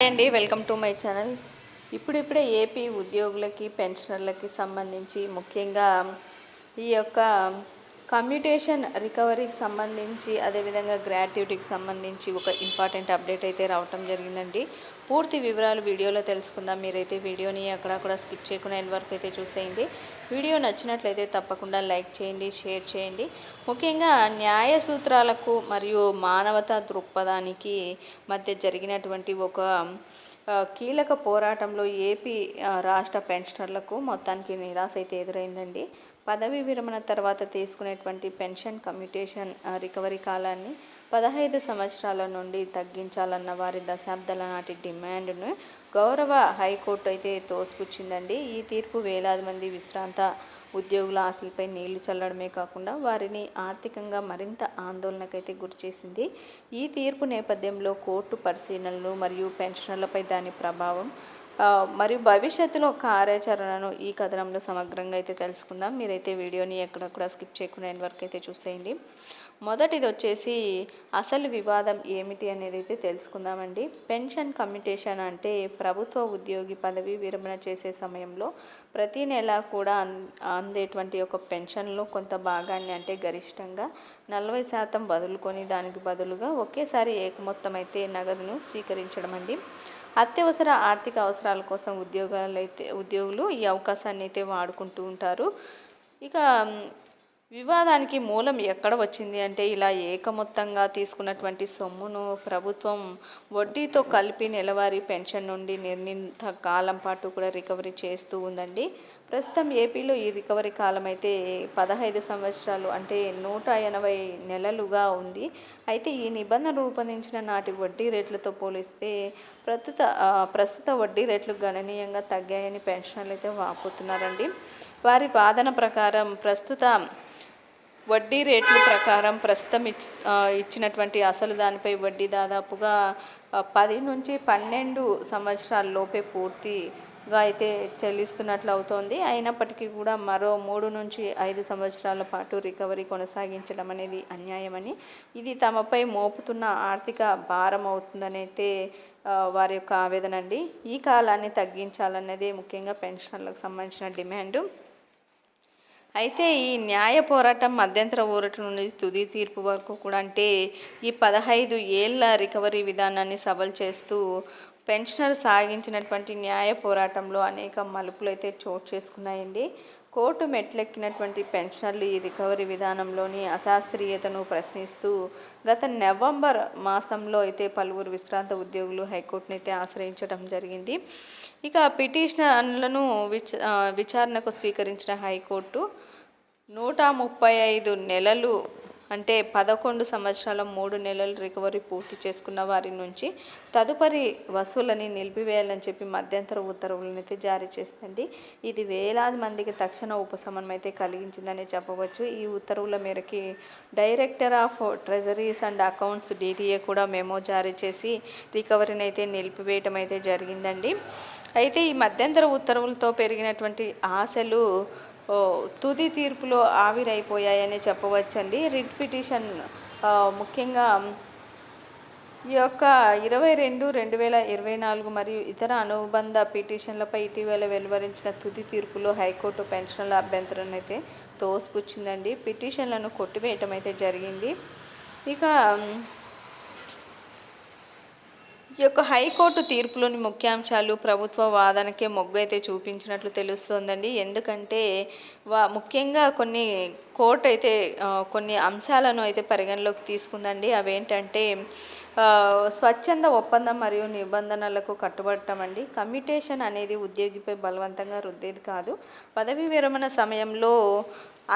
అండి welcome to my channel. ఇప్పుడిప్పుడే AP ఉద్యోగులకి పెన్షనర్లకి సంబంధించి ముఖ్యంగా ఈ యొక్క కమ్యూటేషన్ రికవరీకి సంబంధించి అదేవిధంగా గ్రాట్యుటీకి సంబంధించి ఒక ఇంపార్టెంట్ అప్డేట్ అయితే రావటం జరిగిందండి. పూర్తి వివరాలు వీడియోలో తెలుసుకుందాం. మీరైతే వీడియోని అక్కడక్కడ స్కిప్ చేయకుండా ఎండ్ వరకు అయితే చూసేయండి. వీడియో నచ్చినట్లయితే తప్పకుండా లైక్ చేయండి షేర్ చేయండి. ముఖ్యంగా న్యాయ సూత్రాలకు మరియు మానవతా దృక్పథానికి మధ్య జరిగినటువంటి ఒక కీలక పోరాటంలో ఏపీ రాష్ట్ర పెన్షనర్లకు మొత్తానికి నిరాశ అయితే ఎదురైందండి. పదవీ విరమణ తర్వాత తీసుకునేటువంటి పెన్షన్ కమ్యూటేషన్ రికవరీ కాలాన్ని పదహైదు సంవత్సరాల నుండి తగ్గించాలన్న వారి దశాబ్దాల నాటి డిమాండ్ను గౌరవ హైకోర్టు అయితే తోసిపుచ్చిందండి. ఈ తీర్పు వేలాది మంది విశ్రాంత ఉద్యోగుల ఆశలపై నీళ్ళు చల్లడమే కాకుండా వారిని ఆర్థికంగా మరింత ఆందోళనకైతే గురిచేసింది ఈ తీర్పు నేపథ్యంలో కోర్టు పరిశీలనలు మరియు పెన్షనర్లపై దాని ప్రభావం మరియు భవిష్యత్తులో కార్యాచరణను ఈ కథనంలో సమగ్రంగా అయితే తెలుసుకుందాం. మీరైతే వీడియోని ఎక్కడ కూడా స్కిప్ చేయకుండా ఎండ్ వరకు అయితే చూసేయండి. మొదటిది వచ్చేసి అసలు వివాదం ఏమిటి అనేది అయితే తెలుసుకుందామండి. పెన్షన్ కమ్యూటేషన్ అంటే ప్రభుత్వ ఉద్యోగి పదవి విరమణ చేసే సమయంలో ప్రతి నెల కూడా అన్- అందేటువంటి ఒక పెన్షన్లో కొంత భాగాన్ని అంటే గరిష్టంగా నలభై శాతం బదులుకొని దానికి బదులుగా ఒకేసారి ఏకమొత్తం అయితే నగదును స్వీకరించడం అండి అత్యవసర ఆర్థిక అవసరాల కోసం ఉద్యోగాలు అయితే ఉద్యోగులు ఈ అవకాశాన్ని అయితే వాడుకుంటూ ఉంటారు. ఇక వివాదానికి మూలం ఎక్కడ వచ్చింది అంటే ఇలా ఏకమొత్తంగా తీసుకున్నటువంటి సొమ్మును ప్రభుత్వం వడ్డీతో కలిపి నెలవారీ పెన్షన్ నుండి నిర్ణీత కాలం పాటు కూడా రికవరీ చేస్తూ ఉందండి. ప్రస్తుతం ఏపీలో ఈ రికవరీ కాలం అయితే పదహైదు సంవత్సరాలు అంటే నూట ఎనభై నెలలుగా ఉంది. అయితే ఈ నిబంధన రూపొందించిన నాటి వడ్డీ రేట్లతో పోలిస్తే ప్రస్తుత ప్రస్తుత వడ్డీ రేట్లు గణనీయంగా తగ్గాయని పెన్షన్లు అయితే వాపోతున్నారండి. వారి వాదన ప్రకారం ప్రస్తుత వడ్డీ రేట్ల ప్రకారం ప్రస్తుతం ఇచ్ ఇచ్చినటువంటి అసలు దానిపై వడ్డీ దాదాపుగా పది నుంచి పన్నెండు సంవత్సరాల లోపే పూర్తిగా అయితే చెల్లిస్తున్నట్లు అవుతోంది. అయినప్పటికీ కూడా మరో మూడు నుంచి ఐదు సంవత్సరాల పాటు రికవరీ కొనసాగించడం అనేది అన్యాయమని ఇది తమపై మోపుతున్న ఆర్థిక భారం అవుతుందని అయితే వారి యొక్క ఆవేదన అండి. ఈ కాలాన్ని తగ్గించాలన్నదే ముఖ్యంగా పెన్షనర్లకు సంబంధించిన డిమాండు. అయితే ఈ న్యాయ పోరాటం మధ్యంతర ఊరట నుండి తుది తీర్పు వరకు కూడా అంటే ఈ పదహైదు ఏళ్ళ రికవరీ విధానాన్ని సబల్ చేస్తూ పెన్షనర్ సాగించినటువంటి న్యాయ పోరాటంలో అనేక మలుపులు అయితే చోటు చేసుకున్నాయండి. కోర్టు మెట్లెక్కినటువంటి పెన్షనర్లు ఈ రికవరీ విధానంలోని అశాస్త్రీయతను ప్రశ్నిస్తూ గత నవంబర్ మాసంలో అయితే పలువురు విశ్రాంత ఉద్యోగులు హైకోర్టును అయితే ఆశ్రయించడం జరిగింది. ఇక పిటిషన్లను విచ విచారణకు స్వీకరించిన హైకోర్టు నూట ముప్పై ఐదు నెలలు అంటే పదకొండు సంవత్సరాల మూడు నెలలు రికవరీ పూర్తి చేసుకున్న వారి నుంచి తదుపరి వసూలని నిలిపివేయాలని చెప్పి మధ్యంతర ఉత్తర్వులను అయితే జారీ చేసిందండి. ఇది వేలాది మందికి తక్షణ ఉపశమనం అయితే కలిగించిందని చెప్పవచ్చు. ఈ ఉత్తర్వుల మేరకి director of treasuries and accounts DTA కూడా మెమో జారీ చేసి రికవరీని అయితే నిలిపివేయటం అయితే జరిగిందండి. అయితే ఈ మధ్యంతర ఉత్తర్వులతో పెరిగినటువంటి ఆశలు తుది తీర్పులో ఆవిరైపోయాయని చెప్పవచ్చండి. రిట్ పిటిషన్ ముఖ్యంగా ఈ యొక్క ఇరవై రెండు రెండు వేల ఇరవై నాలుగు మరియు ఇతర అనుబంధ పిటిషన్లపై ఇటీవల వెలువరించిన తుది తీర్పులో హైకోర్టు పెన్షన్ల అభ్యంతరం అయితే తోసిపుచ్చిందండి. పిటిషన్లను కొట్టివేయటం అయితే జరిగింది. ఇక ఈ యొక్క హైకోర్టు తీర్పులోని ముఖ్యాంశాలు ప్రభుత్వ వాదనకే మొగ్గు అయితే చూపించినట్లు తెలుస్తోందండి. ఎందుకంటే వా ముఖ్యంగా కొన్ని కోర్టు అయితే కొన్ని అంశాలను అయితే పరిగణలోకి తీసుకుందండి. అవేంటంటే స్వచ్ఛంద ఒప్పందం మరియు నిబంధనలకు కట్టుబడటం అండి. కమ్యూటేషన్ అనేది ఉద్యోగిపై బలవంతంగా రుద్దేది కాదు. పదవి విరమణ సమయంలో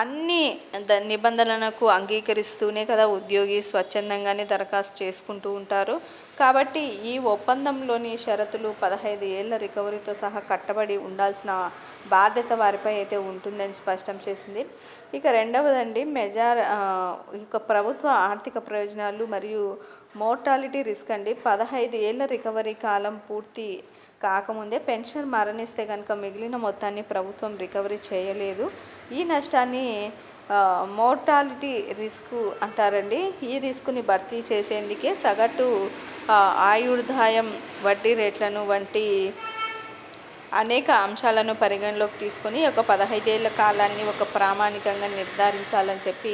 అన్ని ద నిబంధనలకు అంగీకరిస్తూనే కదా ఉద్యోగి స్వచ్ఛందంగానే దరఖాస్తు చేసుకుంటూ ఉంటారు. కాబట్టి ఈ ఒప్పందంలోని షరతులు పదహైదు ఏళ్ళ రికవరీతో సహా కట్టబడి ఉండాల్సిన బాధ్యత వారిపై అయితే ఉంటుందని స్పష్టం చేసింది. ఇక రెండవదండి మెజార్ ఇక ప్రభుత్వ ఆర్థిక ప్రయోజనాలు మరియు మోర్టాలిటీ రిస్క్ అండి. పదహైదు ఏళ్ళ రికవరీ కాలం పూర్తి కాకముందే పెన్షన్ మరణిస్తే కనుక మిగిలిన మొత్తాన్ని ప్రభుత్వం రికవరీ చేయలేదు. ఈ నష్టాన్ని మోర్టాలిటీ రిస్క్ అంటారండి. ఈ రిస్క్ని భర్తీ చేసేందుకే సగటు ఆయుర్దాయం వడ్డీ రేట్లను వంటి అనేక అంశాలను పరిగణలోకి తీసుకొని ఒక పదహైదేళ్ళ కాలాన్ని ఒక ప్రామాణికంగా నిర్ధారించాలని చెప్పి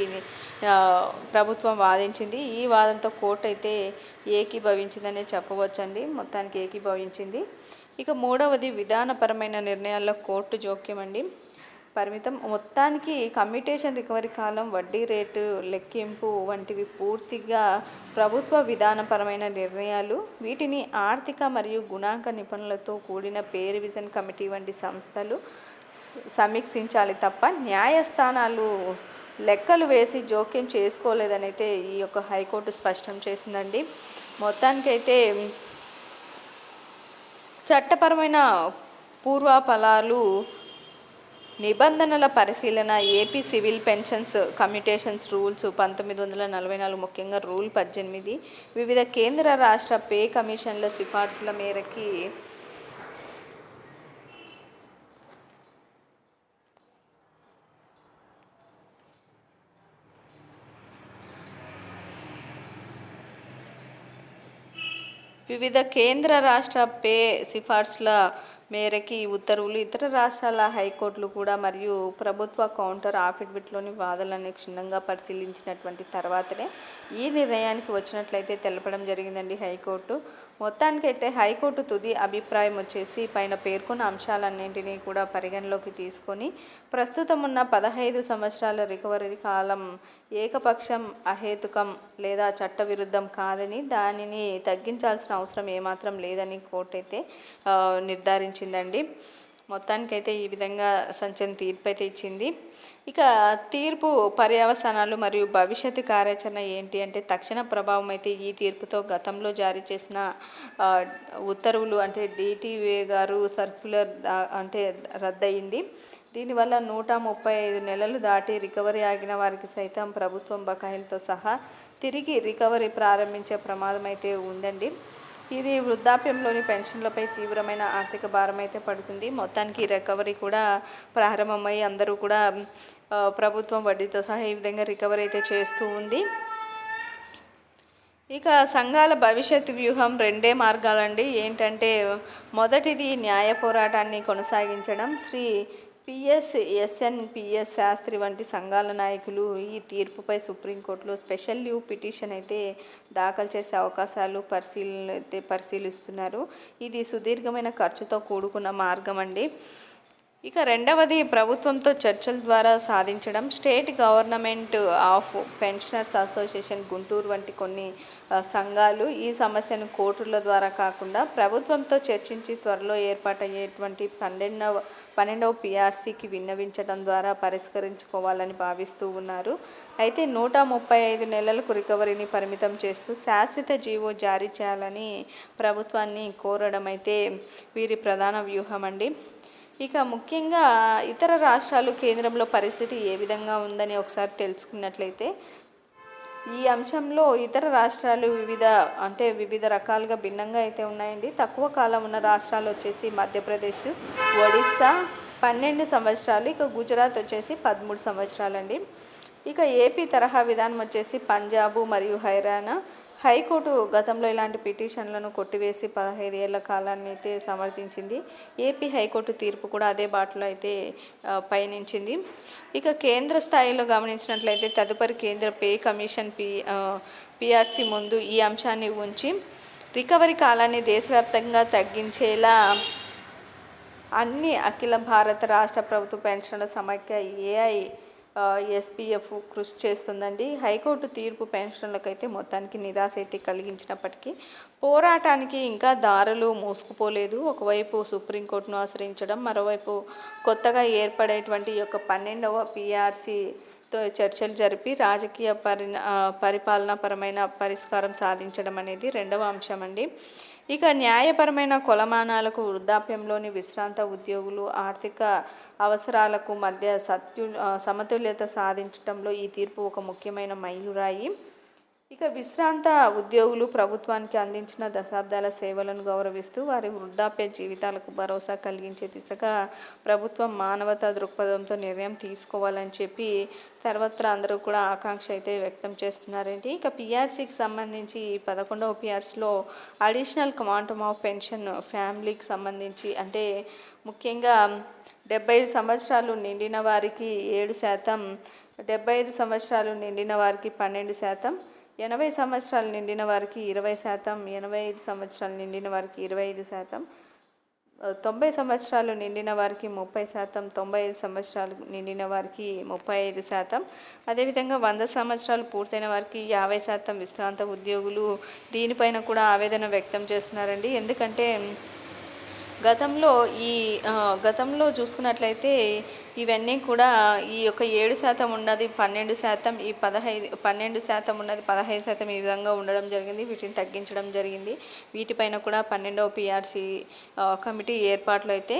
ప్రభుత్వం వాదించింది. ఈ వాదంతో కోర్టు అయితే ఏకీభవించిందనే చెప్పవచ్చండి. మొత్తానికి ఏకీభవించింది. ఇక మూడవది విధానపరమైన నిర్ణయాల్లో కోర్టు జోక్యం అండి పరిమితం. మొత్తానికి కమ్యూటేషన్ రికవరీ కాలం వడ్డీ రేటు లెక్కింపు వంటివి పూర్తిగా ప్రభుత్వ విధానపరమైన నిర్ణయాలు. వీటిని ఆర్థిక మరియు గుణాంక నిపుణులతో కూడిన పే రివిజన్ కమిటీ వంటి సంస్థలు సమీక్షించాలి తప్ప న్యాయస్థానాలు లెక్కలు వేసి జోక్యం చేసుకోలేదనైతే ఈ యొక్క హైకోర్టు స్పష్టం చేసిందండి. మొత్తానికైతే చట్టపరమైన పూర్వాపలాలు నిబంధనల పరిశీలన AP civil pensions commutations rules పంతొమ్మిది వందల నలభై నాలుగు ముఖ్యంగా రూల్ పద్దెనిమిది వివిధ కేంద్ర రాష్ట్ర పే కమిషన్ల సిఫార్సుల మేరకి వివిధ కేంద్ర రాష్ట్ర పే సిఫార్సుల మేరకి ఈ ఉత్తర్వులు ఇతర రాష్ట్రాల హైకోర్టులు కూడా మరియు ప్రభుత్వ కౌంటర్ ఆఫిడవిట్లోని వాదనలను క్షుణ్ణంగా పరిశీలించినటువంటి తర్వాతనే ఈ నిర్ణయానికి వచ్చినట్లయితే తెలపడం జరిగిందండి హైకోర్టు. మొత్తానికైతే హైకోర్టు తుది అభిప్రాయం వచ్చేసి పైన పేర్కొన్న అంశాలన్నింటినీ కూడా పరిగణలోకి తీసుకొని ప్రస్తుతం ఉన్న పదహైదు సంవత్సరాల రికవరీ కాలం ఏకపక్షం అహేతుకం లేదా చట్టవిరుద్ధం కాదని దానిని తగ్గించాల్సిన అవసరం ఏమాత్రం లేదని కోర్టు అయితే నిర్ధారించిందండి. మొత్తానికైతే ఈ విధంగా సంచలన తీర్పు అయితే ఇచ్చింది. ఇక తీర్పు పర్యవసానాలు మరియు భవిష్యత్తు కార్యాచరణ ఏంటి అంటే తక్షణ ప్రభావం అయితే ఈ తీర్పుతో గతంలో జారీ చేసిన ఉత్తర్వులు అంటే డిటివే గారు సర్క్యులర్ అంటే రద్దయింది. దీనివల్ల నూట ముప్పై ఐదు నెలలు దాటి రికవరీ ఆగిన వారికి సైతం ప్రభుత్వం బకాయిలతో సహా తిరిగి రికవరీ ప్రారంభించే ప్రమాదం అయితే ఉందండి. ఇది వృద్ధాప్యంలోని పెన్షన్లపై తీవ్రమైన ఆర్థిక భారం అయితే పడుతుంది. మొత్తానికి రికవరీ కూడా ప్రారంభమై అందరూ కూడా ప్రభుత్వం వడ్డీతో సహా ఈ విధంగా రికవరీ అయితే చేస్తూ ఉంది. ఇక సంఘాల భవిష్యత్ వ్యూహం రెండే మార్గాలండి. ఏంటంటే మొదటిది న్యాయ పోరాటాన్ని కొనసాగించడం. శ్రీ పిఎస్ ఎస్ఎన్పిఎస్ శాస్త్రి వంటి సంఘాల నాయకులు ఈ తీర్పుపై సుప్రీంకోర్టులో స్పెషల్ లీవ్ పిటిషన్ అయితే దాఖలు చేసే అవకాశాలు పరిశీలన అయితే పరిశీలిస్తున్నారు. ఇది సుదీర్ఘమైన ఖర్చుతో కూడుకున్న మార్గం అండి ఇక రెండవది ప్రభుత్వంతో చర్చల ద్వారా సాధించడం. State government of pensioners association Guntur వంటి కొన్ని సంఘాలు ఈ సమస్యను కోర్టుల ద్వారా కాకుండా ప్రభుత్వంతో చర్చించి త్వరలో ఏర్పాటయ్యేటువంటి పన్నెండవ పన్నెండవ పిఆర్సీకి విన్నవించడం ద్వారా పరిష్కరించుకోవాలని భావిస్తూ ఉన్నారు. అయితే నూట ముప్పై ఐదు నెలలకు రికవరీని పరిమితం చేస్తూ శాశ్వత జీవో జారీ చేయాలని ప్రభుత్వాన్ని కోరడం అయితే వీరి ప్రధాన వ్యూహం అండి. ఇక ముఖ్యంగా ఇతర రాష్ట్రాలు కేంద్రంలో పరిస్థితి ఏ విధంగా ఉందని ఒకసారి తెలుసుకున్నట్లయితే ఈ అంశంలో ఇతర రాష్ట్రాలు వివిధ అంటే వివిధ రకాలుగా భిన్నంగా అయితే ఉన్నాయండి. తక్కువ కాలం ఉన్న రాష్ట్రాలు వచ్చేసి మధ్యప్రదేశ్ ఒడిస్సా పన్నెండు సంవత్సరాలు ఇక గుజరాత్ వచ్చేసి పదమూడు సంవత్సరాలండి. ఇక ఏపీ తరహా విధానం వచ్చేసి పంజాబు మరియు హైరానా హైకోర్టు గతంలో ఇలాంటి పిటిషన్లను కొట్టివేసి పదహైదు ఏళ్ళ కాలాన్ని అయితే సమర్థించింది. ఏపీ హైకోర్టు తీర్పు కూడా అదే బాటలో అయితే పయనించింది. ఇక కేంద్ర స్థాయిలో గమనించినట్లయితే తదుపరి కేంద్ర పే కమిషన్ పి పిఆర్సి ముందు ఈ అంశాన్ని ఉంచి రికవరీ కాలాన్ని దేశవ్యాప్తంగా తగ్గించేలా అన్ని అఖిల భారత రాష్ట్ర ప్రభుత్వ పెన్షన్ల సమైక్య ఏఐ ఎస్పీఎఫ్ కృషి చేస్తుందండి. హైకోర్టు తీర్పు పెన్షన్లకైతే మొత్తానికి నిరాశ అయితే కలిగించినప్పటికీ పోరాటానికి ఇంకా దారులు మూసుకుపోలేదు. ఒకవైపు సుప్రీంకోర్టును ఆశ్రయించడం మరోవైపు కొత్తగా ఏర్పడేటువంటి ఈ యొక్క పన్నెండవ పీఆర్సీతో చర్చలు జరిపి రాజకీయ పరి పరిపాలనాపరమైన పరిష్కారం సాధించడం అనేది రెండవ అంశం అండి ఇక న్యాయపరమైన కొలమానాలకు వృద్ధాప్యంలోని విశ్రాంత ఉద్యోగులు ఆర్థిక అవసరాలకు మధ్య సత్యు సమతుల్యత సాధించడంలో ఈ తీర్పు ఒక ముఖ్యమైన మైలురాయి. ఇక విశ్రాంత ఉద్యోగులు ప్రభుత్వానికి అందించిన దశాబ్దాల సేవలను గౌరవిస్తూ వారి వృద్ధాప్య జీవితాలకు భరోసా కలిగించే దిశగా ప్రభుత్వం మానవతా దృక్పథంతో నిర్ణయం తీసుకోవాలని చెప్పి సర్వత్రా అందరూ కూడా ఆకాంక్ష అయితే వ్యక్తం చేస్తున్నారండి. ఇక పిఆర్సీకి సంబంధించి పదకొండవ పిఆర్సీలో అడిషనల్ క్వాంటమ్ ఆఫ్ పెన్షన్ ఫ్యామిలీకి సంబంధించి అంటే ముఖ్యంగా డెబ్బై ఐదు సంవత్సరాలు నిండిన వారికి ఏడు శాతం డెబ్బై ఐదు సంవత్సరాలు నిండిన వారికి పన్నెండు శాతం ఎనభై సంవత్సరాలు నిండిన వారికి ఇరవై శాతం ఎనభై ఐదు సంవత్సరాలు నిండిన వారికి ఇరవై ఐదు శాతం తొంభై సంవత్సరాలు నిండిన వారికి ముప్పై శాతం తొంభై ఐదు సంవత్సరాలు నిండిన వారికి ముప్పై ఐదు శాతం. అదేవిధంగా వంద సంవత్సరాలు పూర్తయిన వారికి యాభై శాతం విశ్రాంత ఉద్యోగులు దీనిపైన కూడా ఆవేదన వ్యక్తం చేస్తున్నారండి. ఎందుకంటే గతంలో ఈ గతంలో చూసుకున్నట్లయితే ఇవన్నీ కూడా ఈ యొక్క ఏడు శాతం ఉన్నది పన్నెండు శాతం ఈ పదహైదు పన్నెండు శాతం ఉన్నది పదహైదు శాతం ఈ విధంగా ఉండడం జరిగింది వీటిని తగ్గించడం జరిగింది. వీటిపైన కూడా పన్నెండవ పిఆర్సి కమిటీ ఏర్పాట్లు అయితే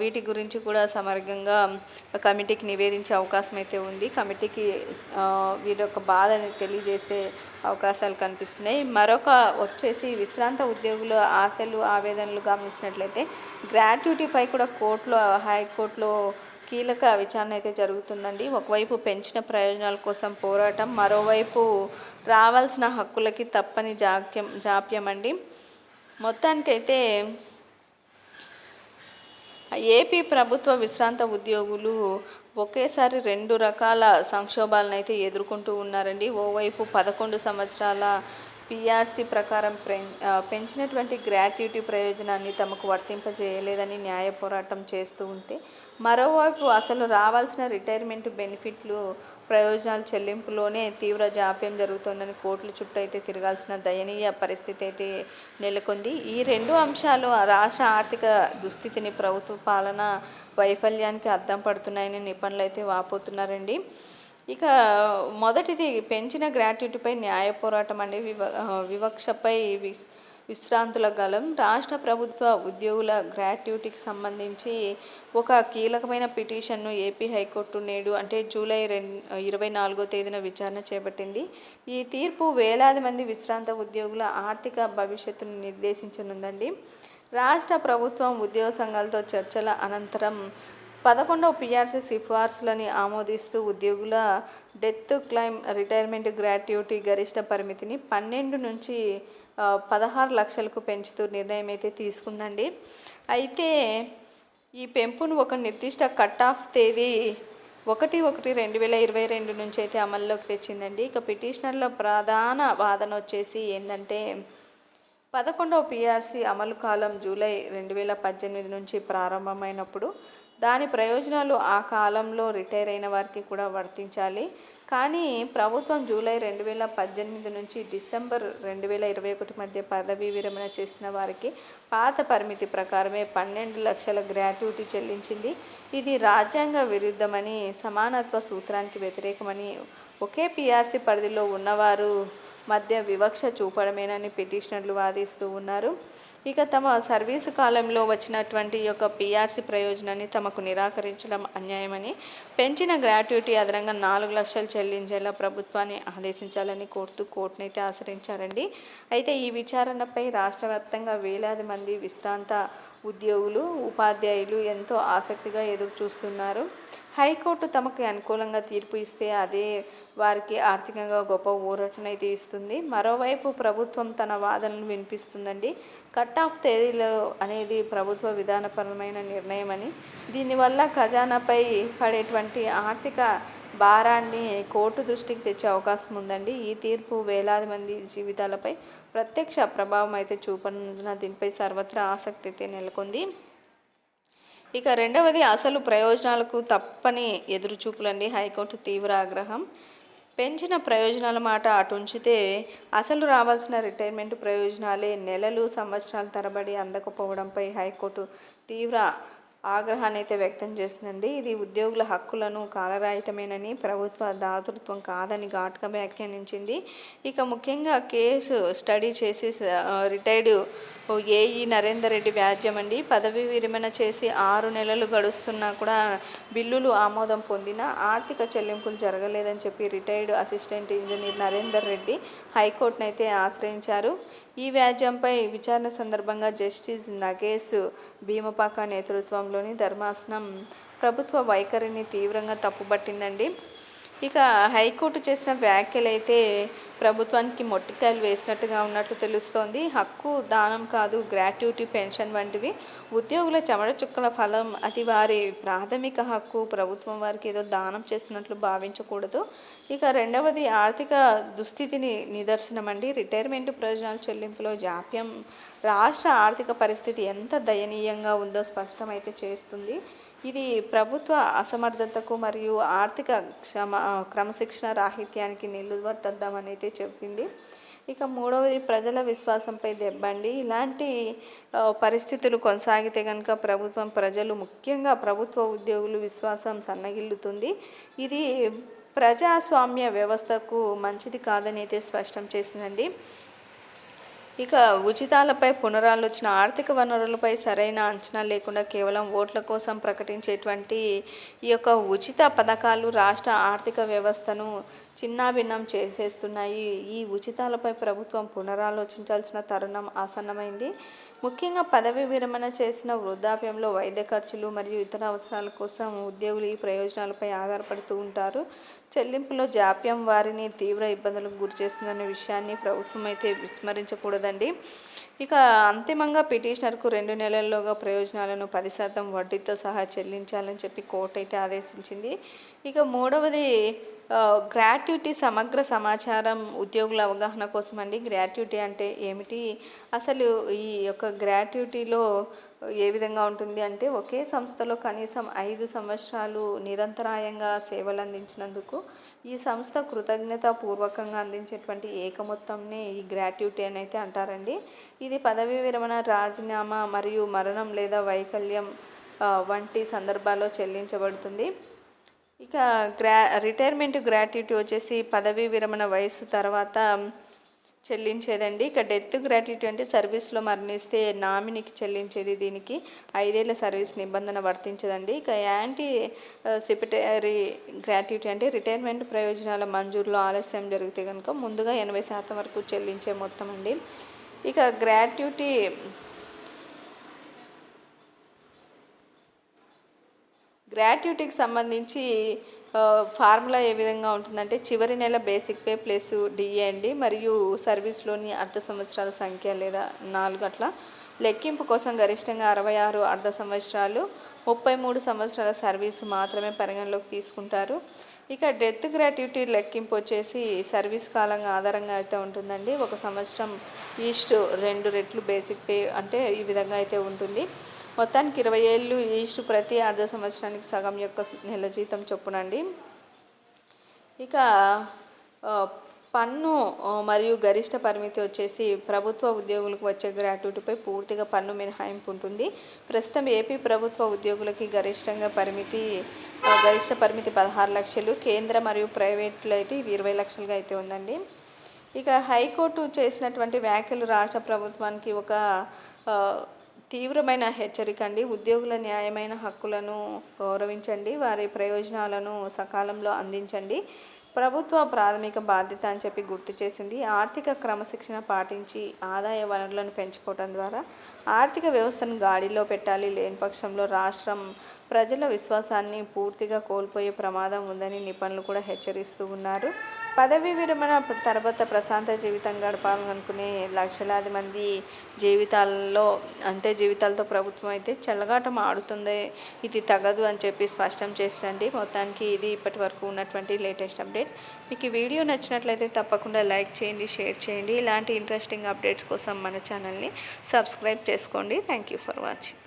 వీటి గురించి కూడా సమగ్రంగా కమిటీకి నివేదించే అవకాశం అయితే ఉంది. కమిటీకి ఆ, వీరి యొక్క బాధని తెలియజేసే అవకాశాలు కనిపిస్తున్నాయి. మరొక వచ్చేసి విశ్రాంత ఉద్యోగుల ఆశలు ఆవేదనలు గమనించినట్లయితే గ్రాట్యుటీపై కూడా కోర్టులో హైకోర్టులో కీలక విచారణ అయితే జరుగుతుందండి. ఒకవైపు పెంచిన ప్రయోజనాల కోసం పోరాటం మరోవైపు రావాల్సిన హక్కులకి తప్పని జాప్యం జాప్యం అండి మొత్తానికైతే ఏపీ ప్రభుత్వ విశ్రాంత ఉద్యోగులు ఒకేసారి రెండు రకాల సంక్షోభాలను అయితే ఎదుర్కొంటూ ఉన్నారండి. ఓవైపు పదకొండు సంవత్సరాల పిఆర్సీ ప్రకారం పెంచినటువంటి గ్రాట్యుటీ ప్రయోజనాన్ని తమకు వర్తింపజేయలేదని న్యాయ పోరాటం చేస్తూ ఉంటే మరోవైపు అసలు రావాల్సిన రిటైర్మెంట్ బెనిఫిట్లు ప్రయోజనాల చెల్లింపులోనే తీవ్ర జాప్యం జరుగుతోందని కోర్టుల చుట్టూ అయితే తిరగాల్సిన దయనీయ పరిస్థితి అయితే నెలకొంది. ఈ రెండు అంశాలు రాష్ట్ర ఆర్థిక దుస్థితిని ప్రభుత్వ పాలన వైఫల్యానికి అద్దం పడుతున్నాయని నిపుణులు అయితే వాపోతున్నారండి. ఇక మొదటిది పెంచిన గ్రాట్యుటీపై న్యాయ పోరాటం అండి. వివ వివక్షపై విశ్రాంతుల గలం రాష్ట్ర ప్రభుత్వ ఉద్యోగుల గ్రాట్యుటీకి సంబంధించి ఒక కీలకమైన పిటిషన్ను ఏపీ హైకోర్టు నేడు అంటే జూలై రెండు ఇరవై నాలుగో తేదీన విచారణ చేపట్టింది. ఈ తీర్పు వేలాది మంది విశ్రాంత ఉద్యోగుల ఆర్థిక భవిష్యత్తును నిర్దేశించనుందండి. రాష్ట్ర ప్రభుత్వం ఉద్యోగ సంఘాలతో చర్చల అనంతరం పదకొండవ పిఆర్సీ సిఫార్సులని ఆమోదిస్తూ ఉద్యోగుల డెత్ క్లైమ్ రిటైర్మెంట్ గ్రాట్యుటీ గరిష్ట పరిమితిని పన్నెండు నుంచి పదహారు లక్షలకు పెంచుతూ నిర్ణయం అయితే తీసుకుందండి. అయితే ఈ పెంపును ఒక నిర్దిష్ట కట్ ఆఫ్ తేదీ ఒకటి ఒకటి రెండు వేల ఇరవై రెండు నుంచి అయితే అమల్లోకి తెచ్చిందండి. ఇక పిటిషనర్ల ప్రధాన వాదన వచ్చేసి ఏంటంటే పదకొండవ పిఆర్సీ అమలు కాలం జూలై రెండు వేల పద్దెనిమిది నుంచి ప్రారంభమైనప్పుడు దాని ప్రయోజనాలు ఆ కాలంలో రిటైర్ అయిన వారికి కూడా వర్తించాలి. కానీ ప్రభుత్వం జూలై రెండు వేల పద్దెనిమిది నుంచి డిసెంబర్ రెండు వేల ఇరవై ఒకటి మధ్య పదవీ విరమణ చేసిన వారికి పాత పరిమితి ప్రకారమే పన్నెండు లక్షల గ్రాట్యుటీ చెల్లించింది. ఇది రాజ్యాంగ విరుద్ధమని సమానత్వ సూత్రానికి వ్యతిరేకమని ఒకే పిఆర్సీ పరిధిలో ఉన్నవారు మధ్య వివక్ష చూపడమేనని పిటిషనర్లు వాదిస్తూ ఉన్నారు. ఇక తమ సర్వీసు కాలంలో వచ్చినటువంటి ఈ యొక్క పిఆర్సీ ప్రయోజనాన్ని తమకు నిరాకరించడం అన్యాయమని పెంచిన గ్రాట్యుటీ అదనంగా నాలుగు లక్షలు చెల్లించేలా ప్రభుత్వాన్ని ఆదేశించాలని కోరుతూ కోర్టునైతే ఆశ్రయించారండి. అయితే ఈ విచారణపై రాష్ట్ర వ్యాప్తంగా వేలాది మంది విశ్రాంత ఉద్యోగులు ఉపాధ్యాయులు ఎంతో ఆసక్తిగా ఎదురు చూస్తున్నారు హైకోర్టు తమకు అనుకూలంగా తీర్పు ఇస్తే అదే వారికి ఆర్థికంగా గొప్ప ఊరటనైతే ఇస్తుంది. మరోవైపు ప్రభుత్వం తన వాదనలు వినిపిస్తుందండి. కట్ ఆఫ్ తేదీలో అనేది ప్రభుత్వ విధానపరమైన నిర్ణయం అని దీనివల్ల ఖజానాపై పడేటువంటి ఆర్థిక భారాన్ని కోర్టు దృష్టికి తెచ్చే అవకాశం ఉందండి. ఈ తీర్పు వేలాది మంది జీవితాలపై ప్రత్యక్ష ప్రభావం అయితే చూపనున్న దీనిపై సర్వత్రా ఆసక్తి అయితే నెలకొంది. ఇక రెండవది అసలు ప్రయోజనాలకు తప్పని ఎదురుచూపులండి హైకోర్టు తీవ్ర ఆగ్రహం. పెంచిన ప్రయోజనాల మాట అటు ఉంచితే అసలు రావాల్సిన రిటైర్మెంట్ ప్రయోజనాలే నెలలు సంవత్సరాల తరబడి అందకపోవడంపై హైకోర్టు తీవ్ర ఆగ్రహాన్ని అయితే వ్యక్తం చేస్తుందండి. ఇది ఉద్యోగుల హక్కులను కాలరాయటమేనని ప్రభుత్వ దాతృత్వం కాదని ఘాటుగా వ్యాఖ్యానించింది. ఇక ముఖ్యంగా కేసు స్టడీ చేసి రిటైర్డ్ ఏఈ నరేందర్ రెడ్డి వ్యాజ్యం అండి పదవి విరమణ చేసి ఆరు నెలలు గడుస్తున్నా కూడా బిల్లులు ఆమోదం పొందిన ఆర్థిక చెల్లింపులు జరగలేదని చెప్పి retired assistant engineer Narender Reddy హైకోర్టును అయితే ఆశ్రయించారు. ఈ వ్యాజ్యంపై విచారణ సందర్భంగా జస్టిస్ నగేష్ భీమపాక నేతృత్వంలోని ధర్మాసనం ప్రభుత్వ వైఖరిని తీవ్రంగా తప్పుబట్టిందండి ఇక హైకోర్టు చేసిన వ్యాఖ్యలు అయితే ప్రభుత్వానికి మొట్టికాయలు వేసినట్టుగా ఉన్నట్లు తెలుస్తోంది. హక్కు దానం కాదు గ్రాట్యుటీ పెన్షన్ వంటివి ఉద్యోగుల చెమట చుక్కల ఫలం. అది వారి ప్రాథమిక హక్కు. ప్రభుత్వం వారికి ఏదో దానం చేస్తున్నట్లు భావించకూడదు. ఇక రెండవది ఆర్థిక దుస్థితిని నిదర్శనం అండి రిటైర్మెంట్ ప్రయోజనాల చెల్లింపులో జాప్యం. రాష్ట్ర ఆర్థిక పరిస్థితి ఎంత దయనీయంగా ఉందో స్పష్టమైతే చేస్తుంది. ఇది ప్రభుత్వ అసమర్థతకు మరియు ఆర్థిక క్షమ క్రమశిక్షణ రాహిత్యానికి నిలువట్టద్దామని అయితే చెప్పింది. ఇక మూడవది ప్రజల విశ్వాసంపై దెబ్బండి. ఇలాంటి పరిస్థితులు కొనసాగితే కనుక ప్రభుత్వం ప్రజలు ముఖ్యంగా ప్రభుత్వ ఉద్యోగులు విశ్వాసం సన్నగిల్లుతుంది. ఇది ప్రజాస్వామ్య వ్యవస్థకు మంచిది కాదని అయితే స్పష్టం చేసిందండి. ఇక ఉచితాలపై పునరాలోచన ఆర్థిక వనరులపై సరైన అంచనా లేకుండా కేవలం ఓట్ల కోసం ప్రకటించేటువంటి ఈ యొక్క ఉచిత పథకాలు రాష్ట్ర ఆర్థిక వ్యవస్థను చిన్నాభిన్నం చేసేస్తున్నాయి. ఈ ఉచితాలపై ప్రభుత్వం పునరాలోచించాల్సిన తరుణం ఆసన్నమైంది. ముఖ్యంగా పదవి విరమణ చేసిన వృద్ధాప్యంలో వైద్య ఖర్చులు మరియు ఇతర అవసరాల కోసం ఉద్యోగులు ఈ ప్రయోజనాలపై ఆధారపడుతూ ఉంటారు. చెల్లింపులో జాప్యం వారిని తీవ్ర ఇబ్బందులకు గురి చేస్తుందనే విషయాన్ని ప్రభుత్వం అయితే విస్మరించకూడదండి. ఇక అంతిమంగా పిటిషనర్కు రెండు నెలల్లోగా ప్రయోజనాలను పది శాతం వడ్డీతో సహా చెల్లించాలని చెప్పి కోర్టు అయితే ఆదేశించింది. ఇక మూడవది గ్రాట్యుటీ సమగ్ర సమాచారం ఉద్యోగుల అవగాహన కోసం అండి గ్రాట్యుటీ అంటే ఏమిటి? అసలు ఈ యొక్క గ్రాట్యుటీలో ఏ విధంగా ఉంటుంది అంటే ఒకే సంస్థలో కనీసం ఐదు సంవత్సరాలు నిరంతరాయంగా సేవలు అందించినందుకు ఈ సంస్థ కృతజ్ఞత పూర్వకంగా అందించేటువంటి ఏక మొత్తంని ఈ గ్రాట్యుటీ అని అయితే అంటారండి. ఇది పదవీ విరమణ రాజీనామా మరియు మరణం లేదా వైకల్యం వంటి సందర్భాల్లో చెల్లించబడుతుంది. ఇక గ్రా రిటైర్మెంట్ గ్రాట్యుటీ వచ్చేసి పదవీ విరమణ వయసు తర్వాత చెల్లించేదండి. ఇక డెత్ గ్రాట్యుటీ అంటే సర్వీస్లో మరణిస్తే నామినీకి చెల్లించేది దీనికి. ఐదేళ్ళ సర్వీస్ నిబంధన వర్తించదండి. ఇక యాంటీ సిపిటరీ గ్రాట్యుటీ అంటే రిటైర్మెంట్ ప్రయోజనాల మంజూరులో ఆలస్యం జరిగితే కనుక ముందుగా ఎనభై శాతం వరకు చెల్లించే మొత్తం అండి. ఇక గ్రాట్యుటీ గ్రాట్యుటీకి సంబంధించి ఫార్ములా ఏ విధంగా ఉంటుందంటే చివరి నెల బేసిక్ పే ప్లస్ డిఏ అండి మరియు సర్వీస్లోని అర్ధ సంవత్సరాల సంఖ్య లేదా నాలుగు అట్లా. లెక్కింపు కోసం గరిష్టంగా అరవై ఆరు అర్ధ సంవత్సరాలు ముప్పై మూడు సంవత్సరాల సర్వీస్ మాత్రమే పరిగణలోకి తీసుకుంటారు. ఇక డెత్ గ్రాట్యుటీ లెక్కింపు వచ్చేసి సర్వీస్ కాలం ఆధారంగా అయితే ఉంటుందండి. ఒక సంవత్సరం ఈస్ట్ రెండు రెట్లు బేసిక్ పే అంటే ఈ విధంగా అయితే ఉంటుంది. మొత్తానికి ఇరవై ఏళ్ళు ఈస్ట్ ప్రతి అర్ధ సంవత్సరానికి సగం యొక్క నెల జీతం చొప్పునండి. ఇక పన్ను మరియు గరిష్ట పరిమితి వచ్చేసి ప్రభుత్వ ఉద్యోగులకు వచ్చే గ్రాట్యుటీపై పూర్తిగా పన్ను మినహాయింపు ఉంటుంది ప్రస్తుతం ఏపీ ప్రభుత్వ ఉద్యోగులకి గరిష్టంగా పరిమితి గరిష్ట పరిమితి పదహారు లక్షలు కేంద్ర మరియు ప్రైవేట్లో అయితే ఇది ఇరవై లక్షలుగా అయితే ఉందండి. ఇక హైకోర్టు చేసినటువంటి వ్యాఖ్యలు రాష్ట్ర ప్రభుత్వానికి ఒక తీవ్రమైన హెచ్చరిక అండి. ఉద్యోగుల న్యాయమైన హక్కులను గౌరవించండి. వారి ప్రయోజనాలను సకాలంలో అందించండి. ప్రభుత్వ ప్రాథమిక బాధ్యత అని చెప్పి గుర్తు చేసింది. ఆర్థిక క్రమశిక్షణ పాటించి ఆదాయ వనరులను పెంచుకోవడం ద్వారా ఆర్థిక వ్యవస్థను గాడిలో పెట్టాలి. లేని పక్షంలో రాష్ట్రం ప్రజల విశ్వాసాన్ని పూర్తిగా కోల్పోయే ప్రమాదం ఉందని నిపుణులు కూడా హెచ్చరిస్తూ ఉన్నారు. పదవీ విరమణ తర్వాత ప్రశాంత జీవితం గడపాలనుకునే లక్షలాది మంది జీవితాల్లో అంటే జీవితాలతో ప్రభుత్వం అయితే చెల్లగాటం ఆడుతుంది. ఇది తగదు అని చెప్పి స్పష్టం చేస్తుందండి మొత్తానికి ఇది ఇప్పటి వరకు ఉన్నటువంటి లేటెస్ట్ అప్డేట్. మీకు ఈ వీడియో నచ్చినట్లయితే తప్పకుండా లైక్ చేయండి షేర్ చేయండి. ఇలాంటి ఇంట్రెస్టింగ్ అప్డేట్స్ కోసం మన ఛానల్ని సబ్స్క్రైబ్ చేసుకోండి. Thank you for watching.